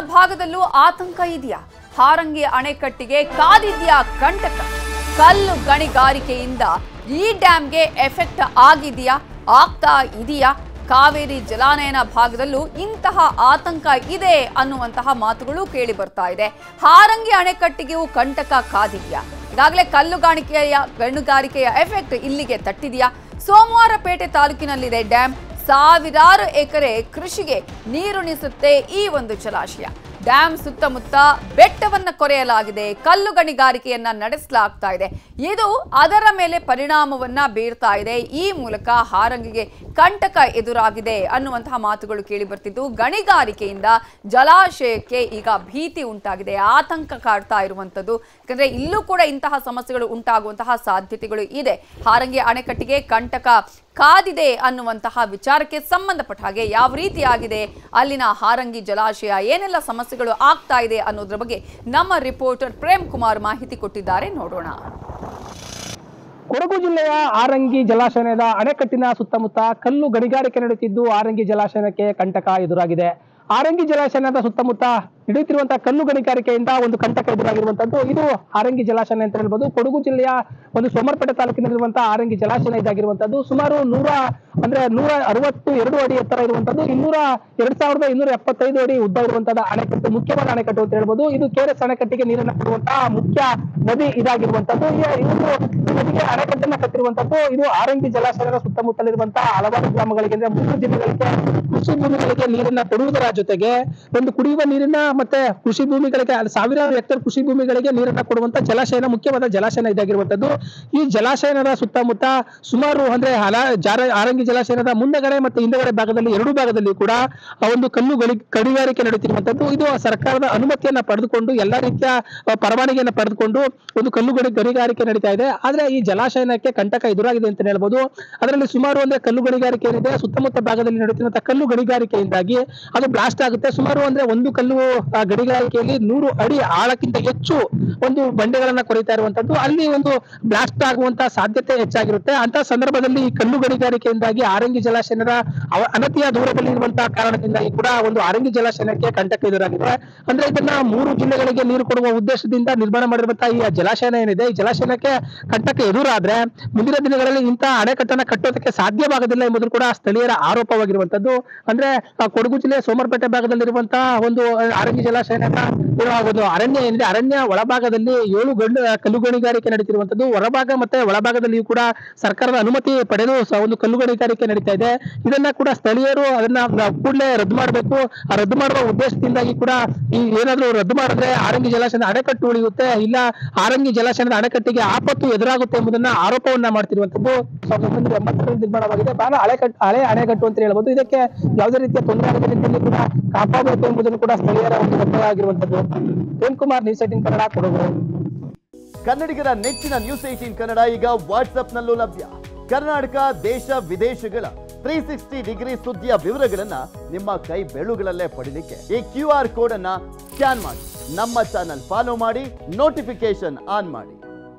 ಭಾಗದಲ್ಲೂ ಆತಂಕ ಇದೆಯಾ? ಹಾರಂಗಿ ಅಣೆಕಟ್ಟಿಗೆ ಕಾದಿದ್ಯಾ ಕಂಟಕ? ಕಲ್ಲು ಗಣಿಗಾರಿಕೆಯಿಂದ ಈ ಡ್ಯಾಮ್ಗೆ ಎಫೆಕ್ಟ್ ಆಗಿದೆಯಾ? ಆಗ್ತಾ ಇದೆಯಾ? ಕಾವೇರಿ ಜಲಾನಯನ ಭಾಗದಲ್ಲೂ ಇಂತಹ ಆತಂಕ ಇದೆ ಅನ್ನುವಂತಹ ಮಾತುಗಳು ಕೇಳಿ ಬರ್ತಾ ಇದೆ. ಹಾರಂಗಿ ಅಣೆಕಟ್ಟಿಗೆಯೂ ಕಂಟಕ ಕಾದಿದೆಯಾ? ಈಗಾಗಲೇ ಕಲ್ಲುಗಾಣಿಕೆಯ ಗಣಿಗಾರಿಕೆಯ ಎಫೆಕ್ಟ್ ಇಲ್ಲಿಗೆ ತಟ್ಟಿದೆಯಾ? ಸೋಮವಾರಪೇಟೆ ತಾಲೂಕಿನಲ್ಲಿದೆ ಡ್ಯಾಮ್. ಸಾವಿರಾರು ಎಕರೆ ಕೃಷಿಗೆ ನೀರುಣಿಸುತ್ತೆ ಈ ಒಂದು ಜಲಾಶಯ. ಡ್ಯಾಮ್ ಸುತ್ತಮುತ್ತ ಬೆಟ್ಟವನ್ನ ಕೊರೆಯಲಾಗಿದೆ, ಕಲ್ಲು ಗಣಿಗಾರಿಕೆಯನ್ನ ನಡೆಸಲಾಗ್ತಾ ಇದೆ. ಇದು ಅದರ ಮೇಲೆ ಪರಿಣಾಮವನ್ನ ಬೀರ್ತಾ ಇದೆ. ಈ ಮೂಲಕ ಹಾರಂಗಿಗೆ ಕಂಟಕ ಎದುರಾಗಿದೆ ಅನ್ನುವಂತಹ ಮಾತುಗಳು ಕೇಳಿ ಬರ್ತಿದ್ದು. ಗಣಿಗಾರಿಕೆಯಿಂದ ಜಲಾಶಯಕ್ಕೆ ಈಗ ಭೀತಿ ಉಂಟಾಗಿದೆ, ಆತಂಕ ಕಾಡ್ತಾ ಇರುವಂತದ್ದು ಯಾಕಂದ್ರೆ ಇಲ್ಲೂ ಕೂಡ ಇಂತಹ ಸಮಸ್ಯೆಗಳು ಉಂಟಾಗುವಂತಹ ಸಾಧ್ಯತೆಗಳು ಇದೆ. ಹಾರಂಗಿ ಅಣೆಕಟ್ಟಿಗೆ ಕಂಟಕ ಕಾದಿದೆ ಅನ್ನುವಂತಹ ವಿಚಾರಕ್ಕೆ ಸಂಬಂಧಪಟ್ಟ ಹಾಗೆ ಯಾವ ರೀತಿಯಾಗಿದೆ, ಅಲ್ಲಿನ ಹಾರಂಗಿ ಜಲಾಶಯ ಏನೆಲ್ಲ ಸಮಸ್ಯೆಗಳು ಆಗ್ತಾ ಇದೆ ಅನ್ನೋದ್ರ ಬಗ್ಗೆ ನಮ್ಮ ರಿಪೋರ್ಟರ್ ಪ್ರೇಮ್ ಕುಮಾರ್ ಮಾಹಿತಿ ಕೊಟ್ಟಿದ್ದಾರೆ, ನೋಡೋಣ. ಕೊಡಗು ಜಿಲ್ಲೆಯ ಆರಂಗಿ ಜಲಾಶಯದ ಅಣೆಕಟ್ಟಿನ ಸುತ್ತಮುತ್ತ ಕಲ್ಲು ಗಣಿಗಾರಿಕೆ ನಡೆಯುತ್ತಿದ್ದು ಆರಂಗಿ ಜಲಾಶಯಕ್ಕೆ ಕಂಟಕ ಎದುರಾಗಿದೆ. ಆರಂಗಿ ಜಲಾಶಯದ ಸುತ್ತಮುತ್ತ ನಡೆಯುತ್ತಿರುವಂತಹ ಕಲ್ಲು ಗಣಿಗಾರಿಕೆಯಿಂದ ಒಂದು ಕಂಟಕ ಎದುರಾಗಿರುವಂತದ್ದು. ಇದು ಆರಂಗಿ ಜಲಾಶಯ ಅಂತ ಹೇಳ್ಬೋದು. ಕೊಡಗು ಜಿಲ್ಲೆಯ ಒಂದು ಸೋಮರ್ಪೇಟೆ ತಾಲೂಕಿನಲ್ಲಿರುವಂತಹ ಆರಂಗಿ ಜಲಾಶಯ ಇದಾಗಿರುವಂತದ್ದು. ಸುಮಾರು ನೂರ, ಅಂದ್ರೆ ನೂರ ಅರವತ್ತು ಎರಡು ಅಡಿ ಎತ್ತರ ಇರುವಂತದ್ದು. ಇನ್ನೂರ ಎರಡ್ ಸಾವಿರದ ಇನ್ನೂರ ಎಪ್ಪತ್ತೈದು ಅಡಿ ಉದ್ದ ಇರುವಂತಹ ಅಣೆಕಟ್ಟು ಮುಖ್ಯವಾದ ಅಣೆಕಟ್ಟು ಅಂತ ಹೇಳ್ಬೋದು. ಇದು ಕೆರೆಸ್ ಅಣೆಕಟ್ಟಿಗೆ ನೀರನ್ನು ಕೊಡುವಂತಹ ಮುಖ್ಯ ನದಿ ಇದಾಗಿರುವಂತದ್ದು. ಒಂದು ನದಿಗೆ ಅಣೆಕಟ್ಟನ್ನ ಕಟ್ಟಿರುವಂತದ್ದು. ಇದು ಆರಂಗಿ ಜಲಾಶಯದ ಸುತ್ತಮುತ್ತಲಿರುವಂತಹ ಹಲವಾರು ಗ್ರಾಮಗಳಿಗೆ ಅಂದ್ರೆ ಮೂರು ಜಿಲ್ಲೆಗಳಿಗೆ ಕೃಷಿ ಭೂಮಿಗಳಿಗೆ ನೀರನ್ನ ಕೊಡುವುದರ ಜೊತೆಗೆ ಒಂದು ಕುಡಿಯುವ ನೀರಿನ ಮತ್ತೆ ಕೃಷಿ ಭೂಮಿಗಳಿಗೆ ಸಾವಿರಾರು ಎಕ್ಟರ್ ಕೃಷಿ ಭೂಮಿಗಳಿಗೆ ನೀರನ್ನ ಕೊಡುವಂತ ಜಲಾಶಯನ, ಮುಖ್ಯವಾದ ಜಲಾಶಯನ ಇದಾಗಿರುವಂತದ್ದು. ಈ ಜಲಾಶಯನದ ಸುತ್ತಮುತ್ತ ಸುಮಾರು ಅಂದ್ರೆ ಜಾರ, ಆರಂಗಿ ಜಲಾಶಯನದ ಮುಂದಗಡೆ ಮತ್ತೆ ಹಿಂದಗಡೆ ಭಾಗದಲ್ಲಿ, ಎರಡು ಭಾಗದಲ್ಲಿ ಕೂಡ ಆ ಒಂದು ಕಲ್ಲು ಗಣಿ ಗಣಿಗಾರಿಕೆ ನಡೆಯುತ್ತಿರುವಂತದ್ದು. ಇದು ಸರ್ಕಾರದ ಅನುಮತಿಯನ್ನ ಪಡೆದುಕೊಂಡು, ಎಲ್ಲಾ ರೀತಿಯ ಪರವಾನಗಿಯನ್ನ ಪಡೆದುಕೊಂಡು ಒಂದು ಕಲ್ಲು ಗಣಿ ಗಣಿಗಾರಿಕೆ ನಡೀತಾ ಇದೆ. ಆದ್ರೆ ಈ ಜಲಾಶಯನಕ್ಕೆ ಕಂಟಕ ಎದುರಾಗಿದೆ ಅಂತ ಹೇಳ್ಬೋದು. ಅದರಲ್ಲಿ ಸುಮಾರು ಅಂದ್ರೆ ಕಲ್ಲು ಗಣಿಗಾರಿಕೆ ಏನಿದೆ, ಸುತ್ತಮುತ್ತ ಭಾಗದಲ್ಲಿ ನಡೆಯುತ್ತಿರುವಂತಹ ಕಲ್ಲು ಗಣಿಗಾರಿಕೆಯಿಂದಾಗಿ ಅದು ಬ್ಲಾಸ್ಟ್ ಆಗುತ್ತೆ. ಸುಮಾರು ಅಂದ್ರೆ ಒಂದು ಕಲ್ಲು ಆ, ನೂರು ಅಡಿ ಆಳಕ್ಕಿಂತ ಹೆಚ್ಚು ಒಂದು ಬಂಡೆಗಳನ್ನ ಕೊರೀತಾ ಇರುವಂತದ್ದು. ಅಲ್ಲಿ ಒಂದು ಬ್ಲಾಸ್ಟ್ ಆಗುವಂತಹ ಸಾಧ್ಯತೆ ಹೆಚ್ಚಾಗಿರುತ್ತೆ. ಅಂತ ಸಂದರ್ಭದಲ್ಲಿ ಈ ಕಲ್ಲು ಗಡಿಗಾರಿಕೆಯಿಂದಾಗಿ ಆರಂಗಿ ಜಲಾಶಯದ ಅನತಿಯ ದೂರದಲ್ಲಿ ಇರುವಂತಹ ಕಾರಣದಿಂದಾಗಿ ಕೂಡ ಒಂದು ಆರಂಗಿ ಜಲಾಶಯಕ್ಕೆ ಕಂಟಕ ಎದುರಾಗಿದೆ. ಅಂದ್ರೆ ಇದನ್ನ ಮೂರು ಜಿಲ್ಲೆಗಳಿಗೆ ನೀರು ಕೊಡುವ ಉದ್ದೇಶದಿಂದ ನಿರ್ಮಾಣ ಮಾಡಿರುವಂತಹ ಈ ಜಲಾಶಯ ಏನಿದೆ? ಈ ಜಲಾಶಯಕ್ಕೆ ಕಂಟಕ ಎದುರಾದ್ರೆ ಮುಂದಿನ ದಿನಗಳಲ್ಲಿ ಇಂತಹ ಅಣೆಕಟ್ಟನ್ನ ಕಟ್ಟೋದಕ್ಕೆ ಸಾಧ್ಯವಾಗೋದಿಲ್ಲ ಎಂಬುದು ಕೂಡ ಸ್ಥಳೀಯರ ಆರೋಪವಾಗಿರುವಂತದ್ದು. ಅಂದ್ರೆ ಕೊಡಗು ಜಿಲ್ಲೆಯ ಸೋಮರಪೇಟೆ ಭಾಗದಲ್ಲಿರುವಂತಹ ಒಂದು ಆರಂಗಿ ಜಲಾಶಯನ ಒಂದು ಅರಣ್ಯ ಏನಿದೆ, ಅರಣ್ಯ ಒಳಭಾಗದಲ್ಲಿ ಏಳು ಗಂಡು ಕಲ್ಲು ಗಣಿಗಾರಿಕೆ ನಡೀತಿರುವಂತದ್ದು. ಹೊರಭಾಗ ಮತ್ತೆ ಒಳಭಾಗದಲ್ಲಿಯೂ ಕೂಡ ಸರ್ಕಾರದ ಅನುಮತಿ ಪಡೆದು ಒಂದು ಕಲ್ಲು ಗಣಿಗಾರಿಕೆ ನಡೀತಾ ಇದೆ. ಇದನ್ನ ಕೂಡ ಸ್ಥಳೀಯರು ಅದನ್ನ ಕೂಡಲೇ ರದ್ದು ಮಾಡಬೇಕು. ಆ ರದ್ದು ಮಾಡುವ ಉದ್ದೇಶದಿಂದಾಗಿ ಕೂಡ ಈ ಏನಾದ್ರೂ ರದ್ದು ಮಾಡಿದ್ರೆ ಆರಂಗಿ ಜಲಾಶಯದ ಅಣೆಕಟ್ಟು ಉಳಿಯುತ್ತೆ. ಇಲ್ಲ, ಆರಂಗಿ ಜಲಾಶಯದ ಅಣೆಕಟ್ಟಿಗೆ ಆಪತ್ತು ಎದುರಾಗುತ್ತೆ ಎಂಬುದನ್ನ ಆರೋಪವನ್ನ ಮಾಡ್ತಿರುವಂತದ್ದು. ಸಾವಿರದ ಒಂಬೈನೂರ ಎಂಬತ್ತರಲ್ಲಿ ನಿರ್ಮಾಣವಾಗಿದೆ. ಬಹಳ ಹಳೆ ಕಟ್, ಹಳೆ ಅಣೆಕಟ್ಟು ಅಂತ ಹೇಳ್ಬೋದು. ಇದಕ್ಕೆ ಯಾವುದೇ ರೀತಿಯ ತೊಂದರೆ ಆಗದ ರೀತಿಯಲ್ಲಿ ಕೂಡ ಕಾಪಾಡಬೇಕು ಎಂಬುದನ್ನು ಕೂಡ ಸ್ಥಳೀಯರ ಒಂದು ಒತ್ತಾಯ ಆಗಿರುವಂತದ್ದು ಪ್ರೇಮ್ ಕುಮಾರ್ ನ್ಯೂಸ್ ಏಟಿನ್ ಕನ್ನಡ ಕೊಡಗು. ಕನ್ನಡಿಗರ ನೆಚ್ಚಿನ ನ್ಯೂಸ್ ಏಟೀನ್ ಕನ್ನಡ ಈಗ ವಾಟ್ಸ್ಆಪ್ನಲ್ಲೂ ಲಭ್ಯ. ಕರ್ನಾಟಕ, ದೇಶ, ವಿದೇಶಗಳ ತ್ರೀ ಸಿಕ್ಸ್ಟಿ ಡಿಗ್ರಿ ಸುದ್ದಿಯ ವಿವರಗಳನ್ನ ನಿಮ್ಮ ಕೈ ಬೆಳುಗಳಲ್ಲೇ ಪಡೀಲಿಕ್ಕೆ ಈ ಕ್ಯೂ ಆರ್ ಕೋಡ್ ಅನ್ನ ಸ್ಕ್ಯಾನ್ ಮಾಡಿ. ನಮ್ಮ ಚಾನಲ್ ಫಾಲೋ ಮಾಡಿ ನೋಟಿಫಿಕೇಶನ್ ಆನ್ ಮಾಡಿ.